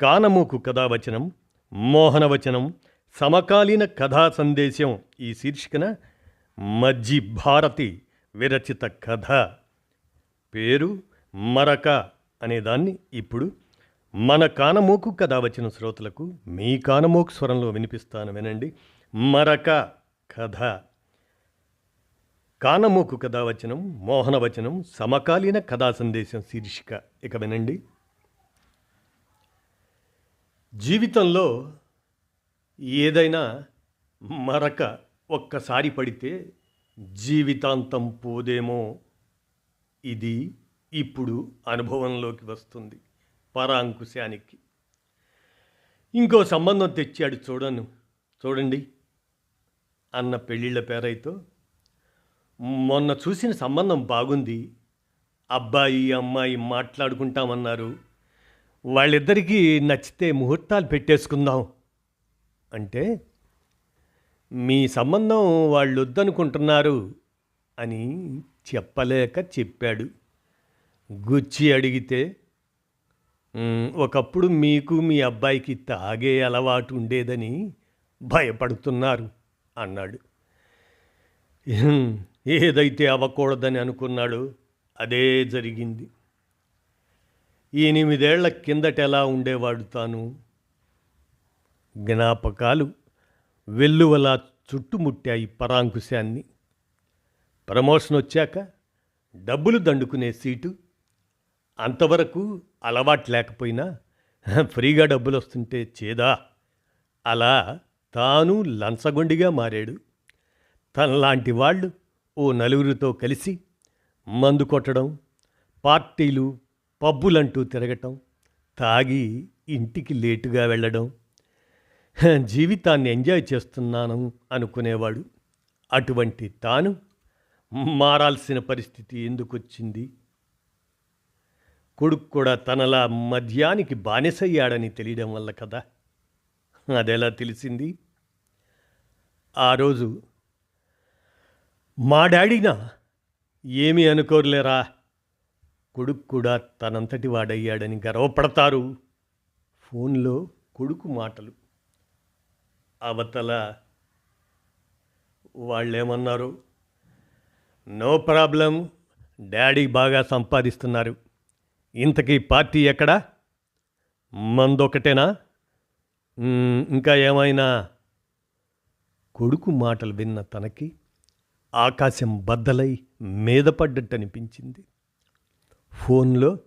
కానమూకు కథావచనం మోహనవచనం సమకాలీన కథా సందేశం ఈ శీర్షికన మజ్జి భారతి విరచిత కథ. పేరు మరక అనేదాన్ని ఇప్పుడు మన కానమోకు కథ వచ్చిన శ్రోతలకు మీ కానమోకు స్వరంలో వినిపిస్తాను వినండి. మరక కథ. కానమోకు కథావచనం మోహనవచనం సమకాలీన కథా సందేశం శీర్షిక. ఇక వినండి. జీవితంలో ఏదైనా మరక ఒక్కసారి పడితే జీవితాంతం పోదేమో. ఇది ఇప్పుడు అనుభవంలోకి వస్తుంది పరాంకుశానికి. ఇంకో సంబంధం తెచ్చాడు చూడను. చూడండి. అన్న పెళ్ళిళ్ళ పేరైతో. మొన్న చూసిన సంబంధం బాగుంది. అబ్బాయి అమ్మాయి మాట్లాడుకుంటామన్నారు. వాళ్ళిద్దరికీ నచ్చితే ముహూర్తాలు పెట్టేసుకుందాం. అంటే మీ సంబంధం వాళ్ళు వద్దనుకుంటున్నారు అని చెప్పలేక చెప్పాడు. గుచ్చి అడిగితే ఒకప్పుడు మీకు మీ అబ్బాయికి తాగే అలవాటు ఉండేదని భయపడుతున్నారు అన్నాడు. ఏదైతే అవ్వకూడదని అనుకున్నాడో అదే జరిగింది. ఎనిమిదేళ్ళ కిందట ఎలా ఉండేవాడు తాను? జ్ఞాపకాలు వెల్లువలా చుట్టుముట్టాయి పరాంకుశాన్ని. ప్రమోషన్ వచ్చాక డబ్బులు దండుకునే సీటు. అంతవరకు అలవాటు లేకపోయినా ఫ్రీగా డబ్బులు వస్తుంటే చేదా? అలా తాను లంచగొండిగా మారాడు. తనలాంటి వాళ్ళు ఓ నలుగురితో కలిసి మందు కొట్టడం పార్టీలు పబ్బులంటూ తిరగటం తాగి ఇంటికి లేటుగా వెళ్ళడం జీవితాన్ని ఎంజాయ్ చేస్తున్నాను అనుకునేవాడు. అటువంటి తాను మారాల్సిన పరిస్థితి ఎందుకు వచ్చింది కొడుకు కూడా తనలా మద్యానికి బానిసయ్యాడని తెలియడం వల్ల కదా? అదెలా తెలిసింది? ఆ రోజు మా డాడీనా ఏమీ అనుకోరులేరా? కొడుకు కూడా తనంతటి వాడయ్యాడని గర్వపడతారు. ఫోన్లో కొడుకు మాటలు. అవతల వాళ్ళేమన్నారు? నో ప్రాబ్లం డాడీ బాగా సంపాదిస్తున్నారు. ఇంతకీ పార్టీ ఎక్కడా? మందొకటేనా? ఇంకా ఏమైనా? కొడుకు మాటలు విన్న తనకి ఆకాశం బద్దలై మీద పడ్డట్టు అనిపించింది ఫోన్లో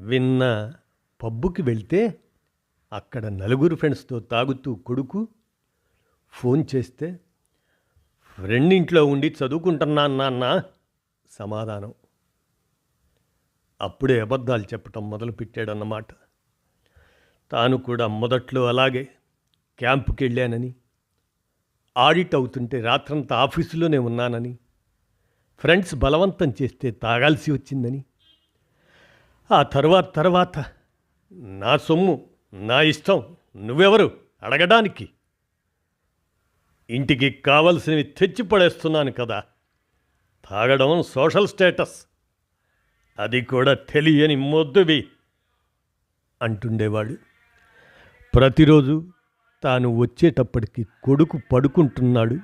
విన్న పబ్బుకి వెళ్తే అక్కడ నలుగురు ఫ్రెండ్స్తో తాగుతూ కొడుకు ఫోన్ చేస్తే ఫ్రెండ్ ఇంట్లో ఉండి చదువుకుంటున్నాను నాన్న సమాధానం. అప్పుడే అబద్ధాలు చెప్పటం మొదలుపెట్టాడన్నమాట. తాను కూడా మొదట్లో అలాగే క్యాంపుకి వెళ్ళానని ఆడిట్ అవుతుంటే రాత్రంతా ఆఫీసులోనే ఉన్నానని ఫ్రెండ్స్ బలవంతం చేస్తే తాగాల్సి వచ్చిందని ఆ తర్వాత తర్వాత నా సొమ్ము నా ఇష్టం నువ్వెవరు అడగడానికి? ఇంటికి కావలసినవి తెచ్చి పడేస్తున్నాను కదా. తాగడం సోషల్ స్టేటస్. అది కూడా తెలియని మొద్దువి అంటుండేవాడు. ప్రతిరోజు తాను వచ్చేటప్పటికి కొడుకు పడుకుంటున్నాడు.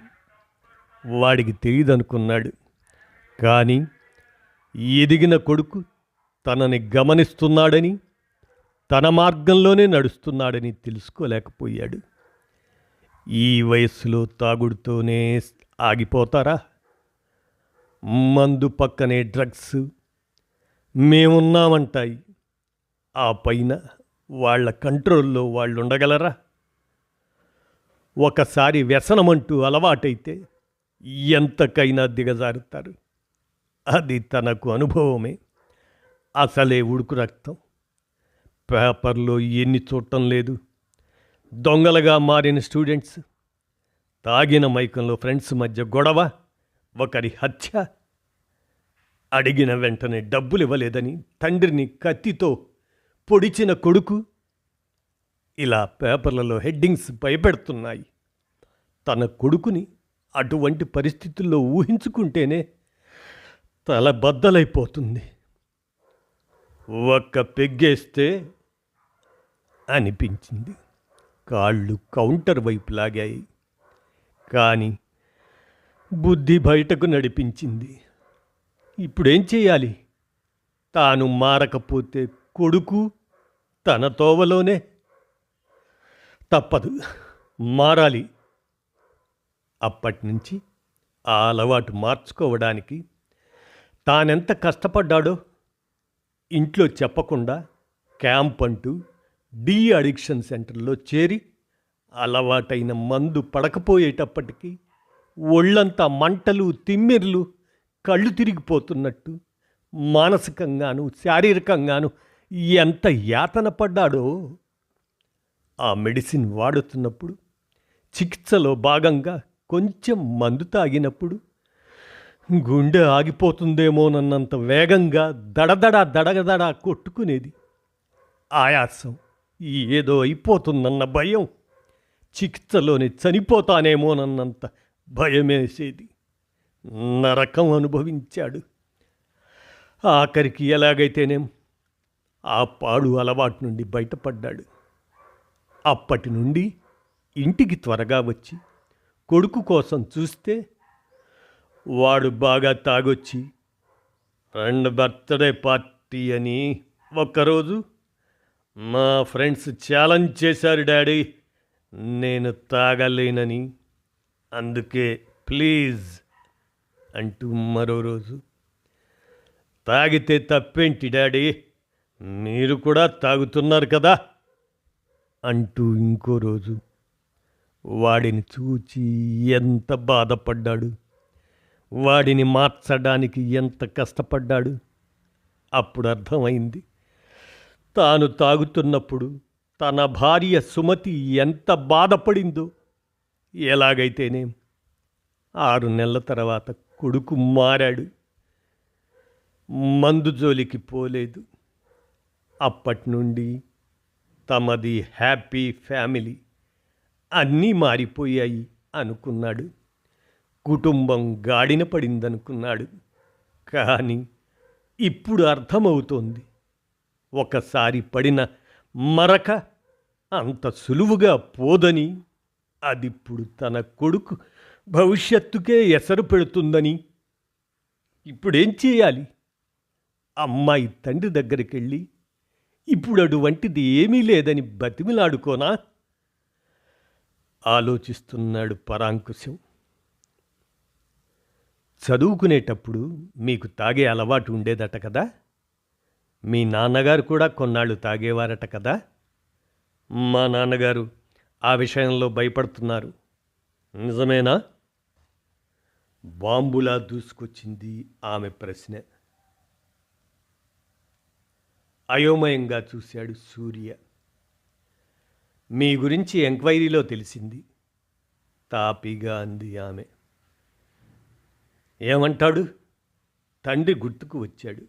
వాడికి తెలియదనుకున్నాడు కానీ ఎదిగిన కొడుకు తనని గమనిస్తున్నాడని తన మార్గంలోనే నడుస్తున్నాడని తెలుసుకోలేకపోయాడు. ఈ వయస్సులో తాగుడుతోనే ఆగిపోతారా? మందు పక్కనే డ్రగ్స్ మేమున్నామంటాయి. ఆ పైన వాళ్ళ కంట్రోల్లో వాళ్ళు ఉండగలరా ఒకసారి వ్యసనమంటూ అలవాటైతే ఎంతకైనా దిగజారుతారు. అది తనకు అనుభవమే. అసలే ఉడుకు రక్తం. పేపర్లో ఎన్ని చూడటం లేదు. దొంగలుగా మారిన స్టూడెంట్స్. తాగిన మైకంలో ఫ్రెండ్స్ మధ్య గొడవ ఒకరి హత్య. అడిగిన వెంటనే డబ్బులు ఇవ్వలేదని తండ్రిని కత్తితో పొడిచిన కొడుకు. ఇలా పేపర్లలో హెడ్డింగ్స్ భయపెడుతున్నాయి. తన కొడుకుని అటువంటి పరిస్థితుల్లో ఊహించుకుంటేనే తల బద్దలైపోతుంది. ఒక్క పెగ్గేస్తే అనిపించింది. కాళ్ళు కౌంటర్ వైపు లాగాయి. కానీ బుద్ధి బయటకు నడిపించింది. ఇప్పుడేం చేయాలి? తాను మారకపోతే కొడుకు తన తోవలోనే. తప్పదు మారాలి. అప్పటి నుంచి ఆ అలవాటు మార్చుకోవడానికి తానెంత కష్టపడ్డాడో ఇంట్లో చెప్పకుండా క్యాంప్ అంటూ డీ అడిక్షన్ సెంటర్లో చేరి అలవాటైన మందు పడకపోయేటప్పటికీ ఒళ్ళంతా మంటలు తిమ్మిర్లు కళ్ళు తిరిగిపోతున్నట్టు మానసికంగాను శారీరకంగాను ఎంత యాతన పడ్డాడో ఆ మెడిసిన్ వాడుతున్నప్పుడు చికిత్సలో భాగంగా కొంచెం మందు తాగినప్పుడు గుండె ఆగిపోతుందేమోనన్నంత వేగంగా దడదడ దడగదడ కొట్టుకునేది. ఆయాసం ఏదో అయిపోతుందన్న భయం చికిత్సలోనే చనిపోతానేమోనన్నంత భయమేసేది. నరకం అనుభవించాడు. ఆఖరికి ఎలాగైతేనేం ఆ పాడు అలవాటు నుండి బయటపడ్డాడు. అప్పటి నుండి ఇంటికి త్వరగా వచ్చి కొడుకు కోసం చూస్తే వాడు బాగా తాగొచ్చి ఫ్రెండ్ బర్త్డే పార్టీ అని ఒక్కరోజు మా ఫ్రెండ్స్ ఛాలెంజ్ చేశారు డాడీ నేను తాగలేనని. అందుకే ప్లీజ్ అంటూ మరో రోజు తాగితే తప్పేంటి డాడీ మీరు కూడా తాగుతున్నారు కదా అంటూ ఇంకో రోజు వాడిని చూచి ఎంత బాధపడ్డాడు. వాడిని మార్చడానికి ఎంత కష్టపడ్డాడు? అప్పుడు అర్థమైంది. తాను తాగుతున్నప్పుడు తన భార్య సుమతి ఎంత బాధపడిందో. ఎలాగైతేనేం ఆరు నెలల తర్వాత కొడుకు మారాడు. మందు జోలికి పోలేదు. అప్పటి నుండి తమది హ్యాపీ ఫ్యామిలీ. అన్నీ మారిపోయాయి అనుకున్నాడు. కుటుంబం గాడిన పడిందనుకున్నాడు. కానీ ఇప్పుడు అర్థమవుతోంది. ఒకసారి పడిన మరక అంత సులువుగా పోదని అదిప్పుడు తన కొడుకు భవిష్యత్తుకే ఎసరు పెడుతుందని. ఇప్పుడేం చేయాలి? అమ్మాయి తండ్రి దగ్గరికి వెళ్ళి ఇప్పుడు అటువంటిది ఏమీ లేదని బతిమిలాడుకోనా? ఆలోచిస్తున్నాడు పరాంకుశం. చదువుకునేటప్పుడు మీకు తాగే అలవాటు ఉండేదట కదా? మీ నాన్నగారు కూడా కొన్నాళ్ళు తాగేవారట కదా? మా నాన్నగారు ఆ విషయంలో భయపడుతున్నారు. నిజమేనా? బాంబులా దూసుకొచ్చింది ఆమె ప్రశ్న. అయోమయంగా చూశాడు సూర్య. మీ గురించి ఎంక్వైరీలో తెలిసింది. తాపీగా అంది ఆమె. ఏమంటాడు? తండ్రి గుర్తుకు వచ్చాడు.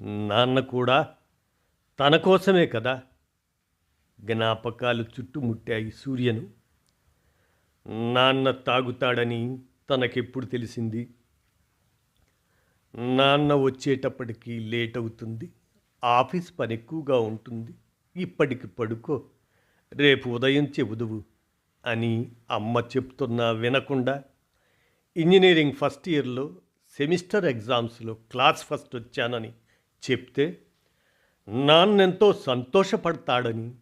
నాన్న కూడా తన కోసమే కదా. జ్ఞాపకాలు చుట్టుముట్టాయి సూర్యను. నాన్న తాగుతాడని తనకెప్పుడు తెలిసింది? నాన్న వచ్చేటప్పటికి లేట్ అవుతుంది ఆఫీస్ పని ఎక్కువగా ఉంటుంది. ఇప్పటికి పడుకో. రేపు ఉదయం చెబుదువు అని అమ్మ చెప్తున్నా వినకుండా ఇంజనీరింగ్ ఫస్ట్ ఇయర్లో సెమిస్టర్ ఎగ్జామ్స్లో క్లాస్ ఫస్ట్ వచ్చానని చెప్తే నాన్నెంతో సంతోషపడతాడని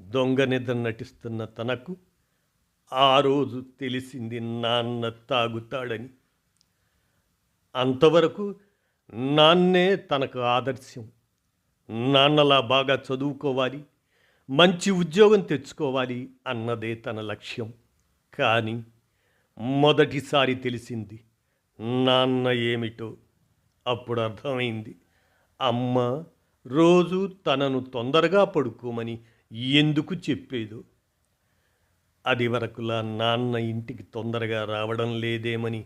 దొంగ నిద్ర నటిస్తున్న తనకు ఆ రోజు తెలిసింది నాన్న తాగుతాడని. అంతవరకు నాన్నే తనకు ఆదర్శం. నాన్నలా బాగా చదువుకోవాలి మంచి ఉద్యోగం తెచ్చుకోవాలి అన్నదే తన లక్ష్యం. కానీ మొదటిసారి తెలిసింది. నాన్న ఏమిటో. అప్పుడు అర్థమైంది. అమ్మ రోజు తనను తొందరగా పడుకోమని ఎందుకు చెప్పేదో. అది వరకులా నాన్న ఇంటికి తొందరగా రావడం లేదేమని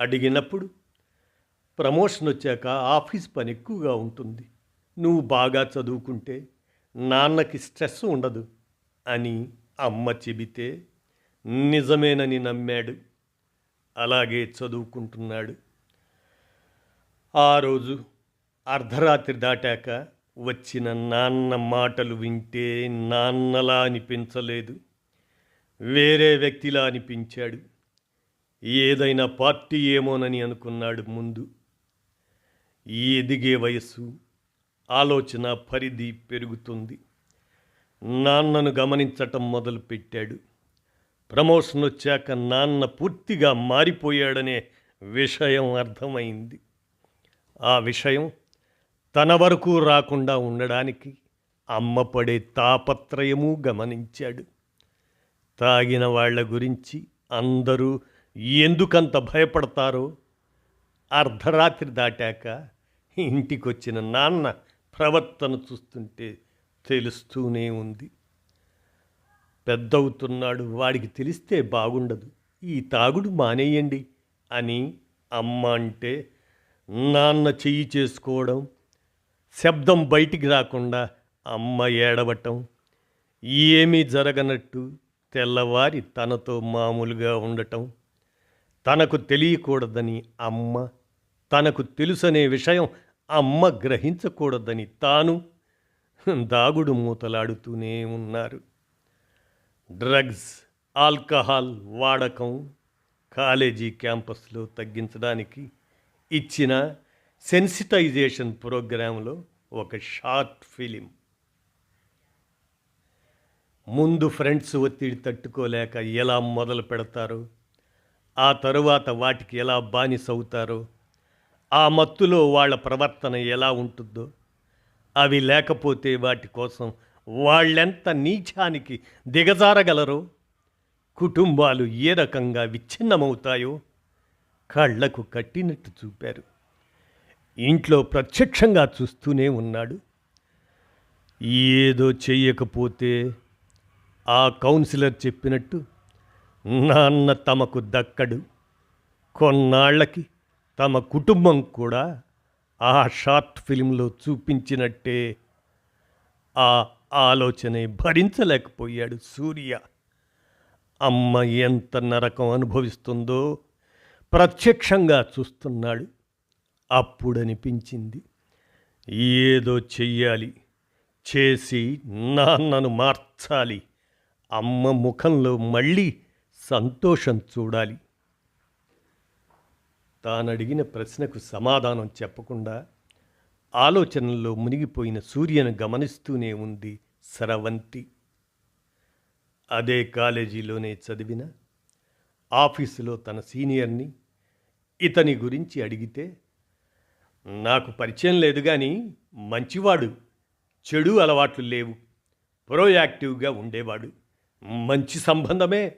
అడిగినప్పుడు ప్రమోషన్ వచ్చాక ఆఫీస్ పని ఎక్కువగా ఉంటుంది. నువ్వు బాగా చదువుకుంటే నాన్నకి స్ట్రెస్ ఉండదు అని అమ్మ చెబితే నిజమేనని నమ్మాడు. అలాగే చదువుకుంటున్నాడు. ఆ రోజు అర్ధరాత్రి దాటాక వచ్చిన నాన్న మాటలు వింటే నాన్నలా అనిపించలేదు. వేరే వ్యక్తిలా అనిపించాడు. ఏదైనా పార్టీ ఏమోనని అనుకున్నాడు ముందు. ఎదిగే వయస్సు ఆలోచన పరిధి పెరుగుతుంది. నాన్నను గమనించటం మొదలుపెట్టాడు. ప్రమోషన్ వచ్చాక నాన్న పూర్తిగా మారిపోయాడనే విషయం అర్థమైంది. ఆ విషయం తన వరకు రాకుండా ఉండడానికి అమ్మ పడే తాపత్రయము గమనించాడు. తాగిన వాళ్ళ గురించి అందరూ ఎందుకంత భయపడతారో అర్ధరాత్రి దాటాక ఇంటికొచ్చిన నాన్న ప్రవర్తన చూస్తుంటే తెలుస్తూనే ఉంది. పెద్దవుతున్నాడు వాడికి తెలిస్తే బాగుండదు. ఈ తాగుడు మానేయండి అని అమ్మ అంటే నాన్న చెయ్యి చేసుకోవడం శబ్దం బయటికి రాకుండా అమ్మ ఏడవటం ఏమీ జరగనట్టు తెల్లవారి తనతో మామూలుగా ఉండటం తనకు తెలియకూడదని అమ్మ తనకు తెలుసనే విషయం అమ్మ గ్రహించకూడదని తాను దాగుడు మూతలాడుతూనే ఉన్నారు. డ్రగ్స్ ఆల్కహాల్ వాడకం కాలేజీ క్యాంపస్లో తగ్గించడానికి ఇచ్చిన సెన్సిటైజేషన్ ప్రోగ్రాంలో ఒక షార్ట్ ఫిలిం. ముందు ఫ్రెండ్స్ ఒత్తిడి తట్టుకోలేక ఎలా మొదలు పెడతారో ఆ తరువాత వాటికి ఎలా బానిసవుతారో ఆ మత్తులో వాళ్ళ ప్రవర్తన ఎలా ఉంటుందో అవి లేకపోతే వాటి కోసం వాళ్ళెంత నీచానికి దిగజారగలరో? కుటుంబాలు ఏ రకంగా విచ్ఛిన్నమవుతాయో కళ్ళకు కట్టినట్టు చూపారు. ఇంట్లో ప్రత్యక్షంగా చూస్తూనే ఉన్నాడు. ఏదో చెయ్యకపోతే ఆ కౌన్సిలర్ చెప్పినట్టు నాన్న తమకు దక్కడు. కొన్నాళ్ళకి తమ కుటుంబం కూడా ఆ షార్ట్ ఫిలింలో చూపించినట్టే ఆ ఆలోచనే భరించలేకపోయాడు సూర్య. అమ్మ ఎంత నరకం అనుభవిస్తుందో ప్రత్యక్షంగా చూస్తున్నాడు. అప్పుడనిపించింది ఏదో చెయ్యాలి చేసి నాన్నను మార్చాలి అమ్మ ముఖంలో మళ్ళీ సంతోషం చూడాలి. తానడిగిన ప్రశ్నకు సమాధానం చెప్పకుండా ఆలోచనల్లో మునిగిపోయిన సూర్యను గమనిస్తూనే ఉంది సరవంతి అదే కాలేజీలోనే చదివిన ఆఫీసులో తన సీనియర్ని ఇతని గురించి అడిగితే నాకు పరిచయం లేదు కానీ మంచివాడు చెడు అలవాట్లు లేవు ప్రోయాక్టివ్గా ఉండేవాడు మంచి సంబంధమే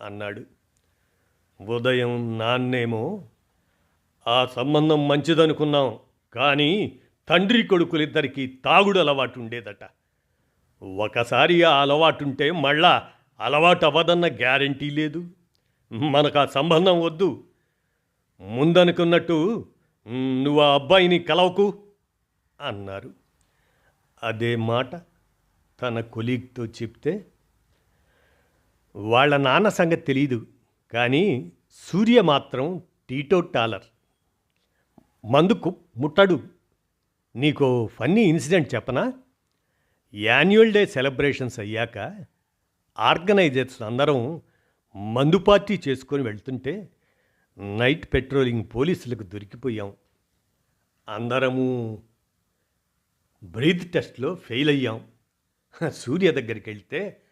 అన్నాడు. ఉదయం నాన్నేమో ఆ సంబంధం మంచిదనుకున్నాం కానీ తండ్రి కొడుకులిద్దరికీ తాగుడు అలవాటు ఉండేదట. ఒకసారి ఆ అలవాటుంటే మళ్ళా అలవాటు అవ్వదన్న గ్యారంటీ లేదు. మనకు ఆ సంబంధం వద్దు. ముందనుకున్నట్టు నువ్వు ఆ అబ్బాయిని కలవకు అన్నారు. అదే మాట తన కొలీగ్తో చెప్తే వాళ్ళ నాన్న సంగతి తెలియదు కానీ సూర్య మాత్రం టీటో టాలర్. మందుకు ముట్టడు. నీకు ఫన్నీ ఇన్సిడెంట్ చెప్పనా? యాన్యువల్ డే సెలబ్రేషన్స్ అయ్యాక ఆర్గనైజర్స్ అందరం మందు పార్టీ చేసుకొని వెళ్తుంటే నైట్ పెట్రోలింగ్ పోలీసులకు దొరికిపోయాం. అందరము బ్రీత్ టెస్ట్లో ఫెయిల్ అయ్యాం. సూర్య దగ్గరికి వెళ్తే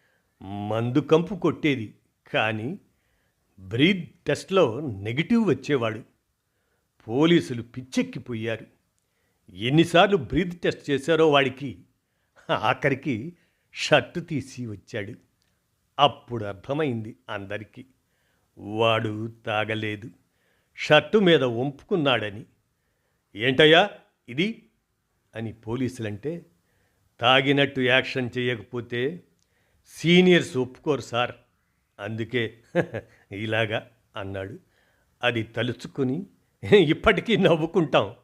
మందు కంపు కొట్టేది కానీ బ్రీత్ టెస్ట్లో నెగిటివ్ వచ్చేవాడు. పోలీసులు పిచ్చెక్కిపోయారు. ఎన్నిసార్లు బ్రీత్ టెస్ట్ చేశారో వాడికి. ఆఖరికి షర్టు తీసి వచ్చాడు. అప్పుడు అర్థమైంది అందరికీ. వాడు తాగలేదు. షర్టు మీద వంపుకున్నాడని. ఏంటయ్యా ఇది? అని పోలీసులంటే తాగినట్టు యాక్షన్ చేయకపోతే సీనియర్స్ ఒప్పుకోరు సార్. అందుకే ఇలాగా అన్నాడు. అది తలుచుకుని ఇప్పటికీ నవ్వుకుంటాం.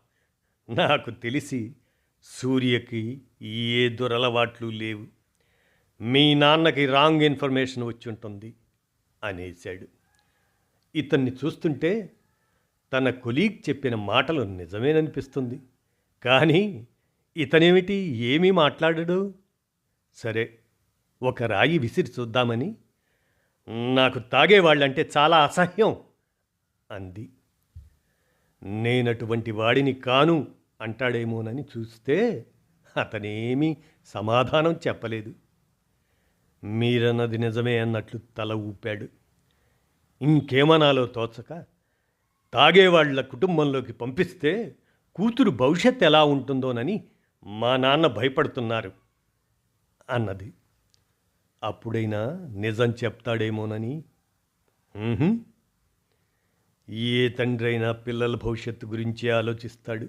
నాకు తెలిసి సూర్యకి ఏ దురలవాట్లు లేవు. మీ నాన్నకి రాంగ్ ఇన్ఫర్మేషన్ వచ్చి ఉంటుంది అనేశాడు. ఇతన్ని చూస్తుంటే తన కొలీగ్ చెప్పిన మాటలు నిజమేననిపిస్తుంది. కానీ ఇతనేమిటి? ఏమీ మాట్లాడడు? సరే ఒక రాయి విసిరి చూద్దామని. నాకు తాగేవాళ్ళంటే చాలా అసహ్యం అంది. నేనటువంటి వాడిని కాను అంటాడేమోనని చూస్తే అతనేమీ సమాధానం చెప్పలేదు. మీరన్నది నిజమే అన్నట్లు తల ఊపాడు. ఇంకేమనాలో తోచక తాగేవాళ్ళ కుటుంబంలోకి పంపిస్తే కూతురు భవిష్యత్ ఎలా ఉంటుందోనని మా నాన్న భయపడుతున్నారు అన్నది. అప్పుడైనా నిజం చెప్తాడేమోనని? ఏ తండ్రి అయినా పిల్లల భవిష్యత్తు గురించి ఆలోచిస్తాడు.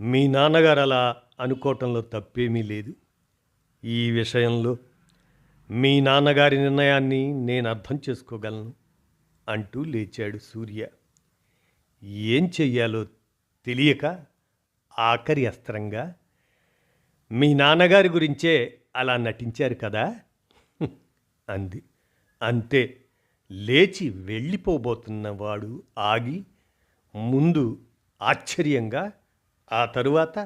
మీ నాన్నగారు అలా అనుకోవటంలో తప్పేమీ లేదు. ఈ విషయంలో మీ నాన్నగారి నిర్ణయాన్ని నేను అర్థం చేసుకోగలను అంటూ లేచాడు సూర్య. ఏం చెయ్యాలో తెలియక ఆఖరి అస్త్రంగా మీ నాన్నగారి గురించే అలా నటించారు కదా? అంది. అంతే. లేచి వెళ్ళిపోబోతున్నవాడు ఆగి ముందు ఆశ్చర్యంగా ఆ తరువాత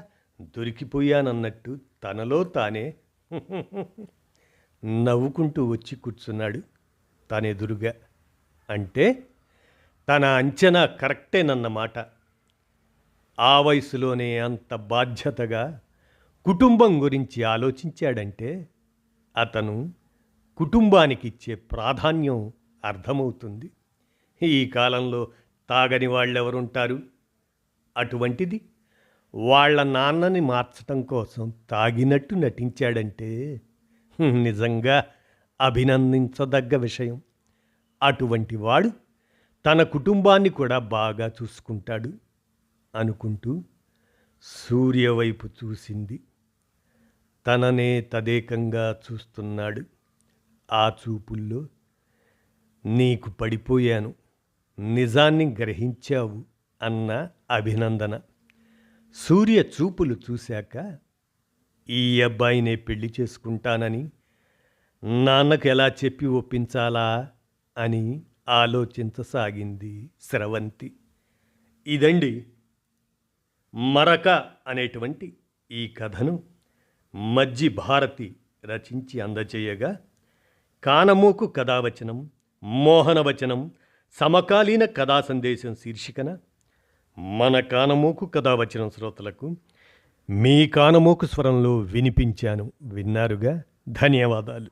దొరికిపోయానన్నట్టు తనలో తానే నవ్వుకుంటూ వచ్చి కూర్చున్నాడు తానెదురుగా. అంటే తన అంచనా కరెక్టేనన్నమాట. ఆ వయసులోనే అంత బాధ్యతగా కుటుంబం గురించి ఆలోచించాడంటే అతను కుటుంబానికి ఇచ్చే ప్రాధాన్యం అర్థమవుతుంది. ఈ కాలంలో తాగని వాళ్ళెవరుంటారు? అటువంటిది. వాళ్ళ నాన్నని మార్చటం కోసం తాగినట్టు నటించాడంటే నిజంగా అభినందించదగ్గ విషయం. అటువంటి వాడు తన కుటుంబాన్ని కూడా బాగా చూసుకుంటాడు అనుకుంటూ సూర్యవైపు చూసింది. తననే తదేకంగా చూస్తున్నాడు. ఆ చూపుల్లో నీకు పడిపోయాను నిజాన్ని గ్రహించావు అన్న అభినందన. సూర్య చూపులు చూశాక ఈ అబ్బాయినే పెళ్ళి చేసుకుంటానని నాన్నకు ఎలా చెప్పి ఒప్పించాలా అని ఆలోచించసాగింది స్రవంతి. ఇదండి మరక అనేటువంటి ఈ కథను మజ్జి భారతి రచించి అందజేయగా కానమూకు కథావచనం మోహనవచనం సమకాలీన కథా సందేశం శీర్షికన మన కానమూకు కథావచనం శ్రోతలకు మీ కానమూకు స్వరంలో వినిపించాను. విన్నారుగా? ధన్యవాదాలు.